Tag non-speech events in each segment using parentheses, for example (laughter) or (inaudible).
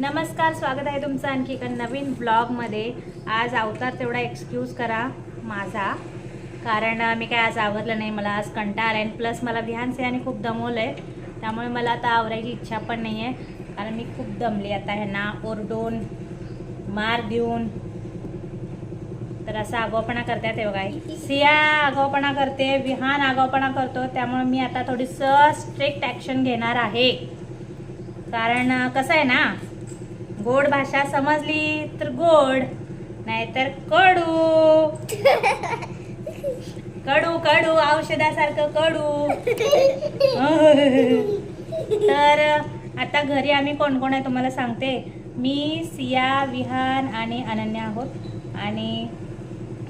नमस्कार स्वागत आहे तुमचं आणखी एका नवीन ब्लॉगमध्ये. आज अवतार तेवढा एक्सक्यूज करा माझा कारण मी काय आज आवरलं नाही मला आज कंटाळा आला आणि प्लस मला विहान सिंहाने खूप दमवलं आहे त्यामुळे मला आता आवरायची इच्छा पण नाही आहे कारण मी खूप दमली आता ह्यांना ओरडून मार देऊन. तर असा आगाऊपणा करतात ते बघा. सिया आगाऊपणा करते विहान आगाऊपणा करतो त्यामुळे मी आता थोडीसं स्ट्रिक्ट ॲक्शन घेणार आहे. कारण कसं आहे ना गोड भाषा समजली तर गोड नाहीतर कडू. कडू कडू औषधासारखं कडू. तर आता घरी आम्ही कोण कोण आहे तुम्हाला सांगते. मी सिया विहान आणि अनन्या आहोत. आणि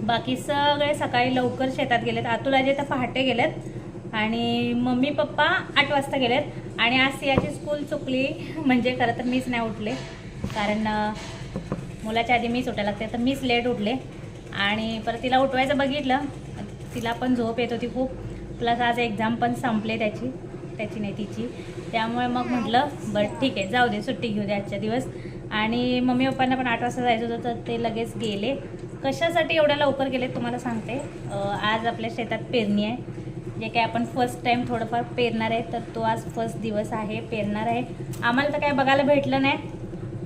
बाकी सगळे सकाळी लवकर शेतात गेलेत. अतुलाजी अजय तर पहाटे गेलेत. आणि मम्मी पप्पा आठ वाजता गेलेत. आणि आज सियाची स्कूल चुकली. म्हणजे खरं तर मीच नाही उठले. कारण मुलाच्या आधी मीच उठायला लागते. तर मीच लेट उठले. आणि परत तिला उठवायचं बघितलं. तिला पण झोप येत होती खूप. प्लस आज एक्झाम पण संपले त्याची त्याची नाही तिची. त्यामुळे मग म्हटलं बरं ठीक आहे जाऊ दे सुट्टी घेऊ दे आजच्या दिवस. आणि मम्मी पप्पांना पण आठ वाजता जायचं होतं तर ते लगेच गेले. कशासाठी एवढ्या लवकर गेले तुम्हाला सांगते. आज आपल्या शेतात पेरणी आहे. जे काय आपण फर्स्ट टाईम थोडंफार पेरणार आहे तर तो आज फर्स्ट दिवस आहे पेरणार आहे. आम्हाला तर काय बघायला भेटलं नाही.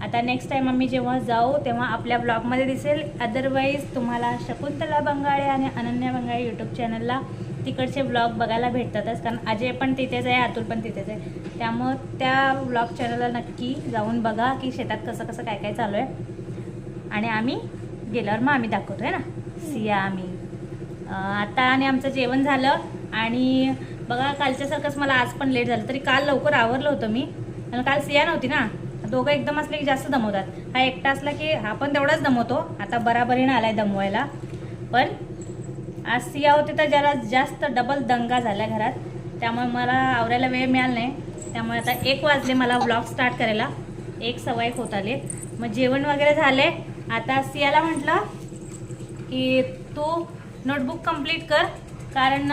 आता नेक्स्ट टाईम आम्ही जेव्हा जाऊ तेव्हा आपल्या ब्लॉगमध्ये दिसेल. अदरवाईज तुम्हाला शकुंतला बंगाळे आणि अनन्या बंगाळे यूट्यूब चॅनलला तिकडचे ब्लॉग बघायला भेटतातच. कारण अजय पण तिथेच आहे अतुल पण तिथेच आहे. त्यामुळं त्या ब्लॉग चॅनलला नक्की जाऊन बघा की शेतात कसं कसं काय काय चालू आहे. आणि आम्ही गेल्यावर मग आम्ही दाखवतो आहे ना. सिया आम्ही. आता आणि आमचं जेवण झालं. आणि बघा कालच्यासारखंच मला आज पण लेट झालं. तरी काल लवकर आवरलं होतं मी. कारण काल सिया नव्हती ना. दोघं एकदम असले की जास्त दमवतात. हा एकटा असला की हा पण तेवढाच दमवतो. आता बराबरीनं आलाय दमवायला. पण आज सिया होती तर जरा जास्त डबल दंगा झाला घरात. त्यामुळे मला आवरायला वेळ मिळाला नाही. त्यामुळे आता एक वाजले मला व्लॉग स्टार्ट करायला. एक सव्वा एक होत आले. मग जेवण वगैरे झाले. आता सियाला म्हटलं की तू नोटबुक कंप्लीट कर. कारण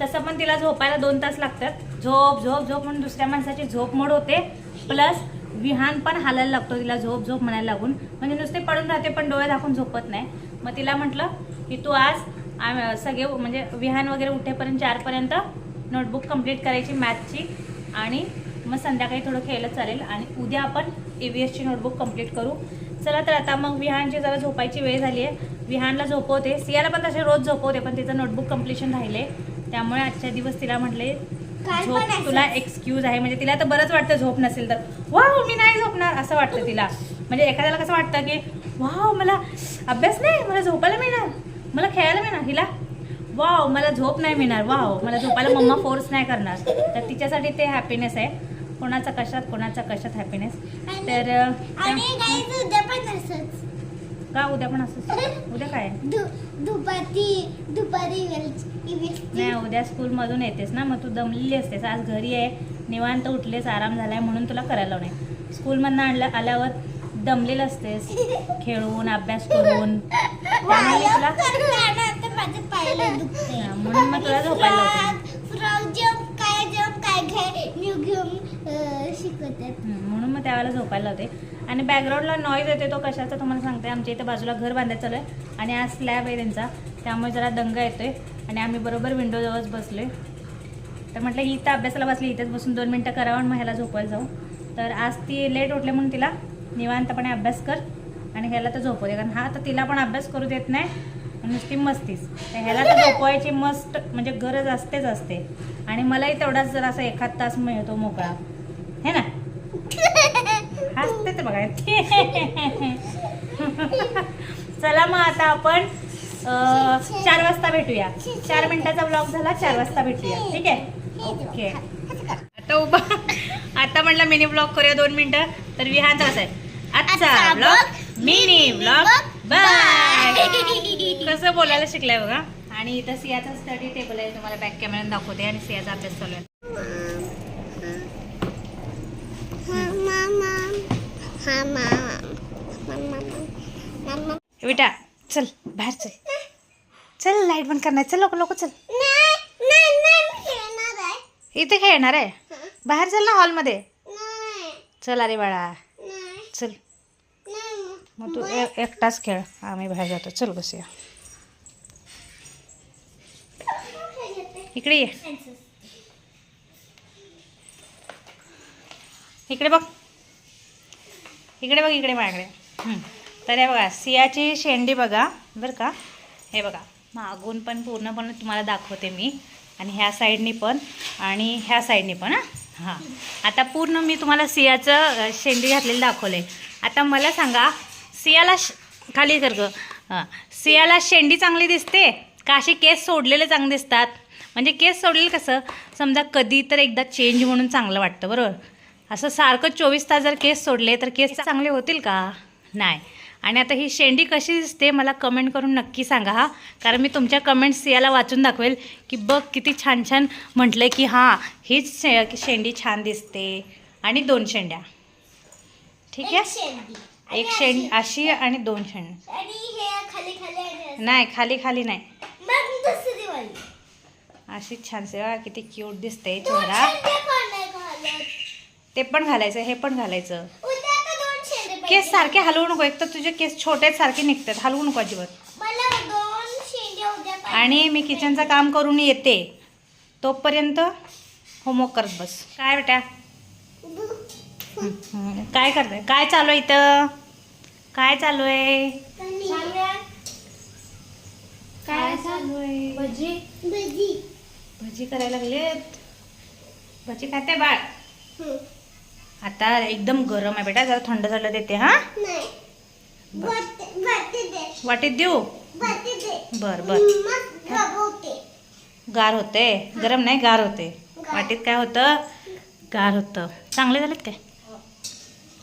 तसं पण तिला झोपायला दोन तास लागतात. झोप झोप झोप म्हणून दुसऱ्या माणसाची झोप मोड होते. प्लस विहान पण हालायला लागतो तिला झोप झोप म्हणायला लागून. म्हणजे नुसते पडून राहते पण डोळे दाखवून झोपत नाही. मग तिला म्हटलं की तू आज सगळे म्हणजे विहान वगैरे उठेपर्यंत चारपर्यंत नोटबुक कंप्लीट करायची मॅथची आणि मग संध्याकाळी थोडं खेळलं चालेल आणि उद्या आपण ए व्ही एसची नोटबुक कंप्लीट करू. चला तर आता मग विहानची जरा झोपायची वेळ झाली आहे. विहानला झोपवते. सियाला पण तसे रोज झोपवते पण तिचं नोटबुक कम्प्लिशन राहिले त्यामुळे आजच्या दिवस तिला म्हटले झोप. तुला एक्सक्यूज आहे. म्हणजे तिला तर बरंच वाटतं झोप नसेल तर. वाव मी नाही झोपणार असं वाटतं तिला. म्हणजे एखाद्याला कसं वाटतं की वाव मला अभ्यास नाही मला झोपायला मिळणार मला खेळायला मिळणार हिला? वाव मला झोप नाही मिळणार वाव मला झोपायला मम्मा फोर्स नाही करणार. तर तिच्यासाठी ते हॅपीनेस आहे. कोणाचा कशात कोणाचा कशात हॅपीनेस तर का उद्या पण असं उद्या काय? दुपारी दुपारी नाही उद्या स्कूलमधून येतेस ना मग तू दमलेली असतेस. आज घरी आहे निवांत उठलेस आराम झालाय म्हणून तुला करायला नाही स्कूलमधनं आणलं आल्यावर दमलेलं असतेस. खेळून अभ्यास करून. (laughs) त्यामुळे तुला म्हणून मग तुला झोपायला न्यू घेऊन शिकवतात. म्हणून मग त्यावेळेला झोपायला होते आणि बॅकग्राऊंडला नॉईज येते तो कशाचा तुम्हाला सांगते. आमच्या इथं बाजूला घर बांधायचं चालू आहे आणि आज स्लॅब आहे त्यांचा. त्यामुळे जरा दंगा येतोय. आणि आम्ही बरोबर विंडोजवळच बसलोय. तर म्हटलं ही इथं अभ्यासाला बसली इथेच बसून दोन मिनटं करावं आणि मग ह्याला झोपायला जाऊ. तर आज ती लेट उठले म्हणून तिला निवांतपणे अभ्यास कर आणि ह्याला तर झोपू दे. कारण हा तर तिला पण अभ्यास करू देत नाही. नुसती मस्तीच. तर ह्याला तर झोपवायची मस्त म्हणजे गरज असतेच असते. आणि मलाही तेवढाच जर असा एखाद तास मिळतो मोकळा. हे ना? (laughs) हसते ते बघा. (laughs) चला मग आता आपण चार वाजता भेटूया. चार मिनिटाचा ब्लॉग झाला चार वाजता भेटूया. ठीक आहे? ओके. आता उभा आता म्हटलं मिनी ब्लॉग करूया दोन मिनिटं तर विहान आहे. आजचा ब्लॉग मिनी ब्लॉग बाय. कसं बोलायला शिकलाय बघा. आणि इथं सियाचा स्टडी टेबल आहे तुम्हाला बॅक कॅमेरा दाखवते आणि सियाचा अभ्यास चालू आहे. विटा चल बाहेर चल. चल लाइट बंद करणार चल लोक लोक चल. इथे खेळणार आहे. बाहेर चल ना हॉलमध्ये चल अरे बाळा. चल. मग तू एकटाच खेळ. आम्ही बाहेर जातो. चल बसूया. इकडे ये. इकडे बघ. इकडे बघ इकडे माझ्याकडे. तर हे बघा सियाची शेंडी बघा बरं का? हे बघा मागून पण पूर्णपणे तुम्हाला दाखवते मी. आणि ह्या साईडनी पण आणि ह्या साईडनी पण हां? हां. आता पूर्ण मी तुम्हाला सियाचं शेंडी शेंडी दाखवलं आहे आता मला सांगा सियाला श खाली कर ग. हां सियाला शेंडी चांगली दिसते? का असे केस सोडलेले चांगले दिसतात? म्हणजे केस सोडलेलं कसं? समजा कधी तर एकदा चेंज म्हणून चांगलं वाटतं बरोबर? असं सारखं चोवीस तास जर केस सोडले तर केस चांगले होतील का? नाही. आणि आता ही शेंडी कशी दिसते मला कमेंट करून नक्की सांगा हा. कारण मी तुमच्या कमेंट्स याला वाचून दाखवेल की बघ किती छान छान म्हटलं की हां हीच शे शेंडी छान दिसते. आणि दोन शेंड्या. ठीक आहे. एक शेंड. अशी. आणि दोन शेंड. नाही खाली खाली नाही. अशी छान से बघा, किती क्यूट दिसते चेहरा? ते पण घालायचं हे पण घालायचं. केस. सारखे हलवू नको एक तर तुझे केस छोटे सारखे निघतात हलवू नको अजिबात. आणि मी किचनचं काम करून येते. तोपर्यंत होमवर्क करत बस. काय बेटा. काय करताय? काय चालू आहे इथं? काय चालू आहे? सांगा. काय चालू आहे? भजी करायला लागलेत. भजी खाते बाळ. हं. आता एकदम गरम आहे बेटा जरा थंड झालं देते हा? वाटीत देऊ? बर बर. गार होते. गरम नाही गार होते. वाटीत काय होतं? गार होतं. चांगले झालेत काय?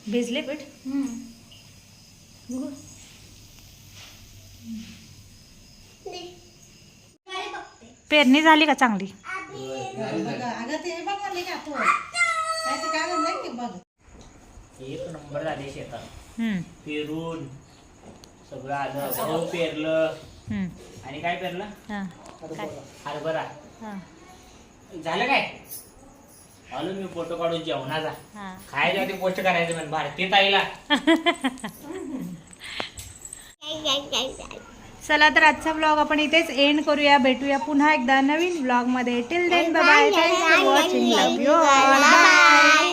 भिजले पीठ? बघू. काय पेरणी झाली का चांगली? एक नंबर झाले शेतात हम्म, पेरून सगळं आलं गहू पेरलं हम्म. आणि काय? पेरलं हा? हरभरा हा, झालं काय? आलो मी फोटो काढून जेवणाचा. हा. खायच्या ते पोस्ट करायचं म्हण भारतीय ताईला. (laughs) चला तर आजचा ब्लॉग आपण इथेच एंड करूया. भेटूया पुन्हा एकदा नवीन ब्लॉगमध्ये. Till then bye thanks for watching love you bye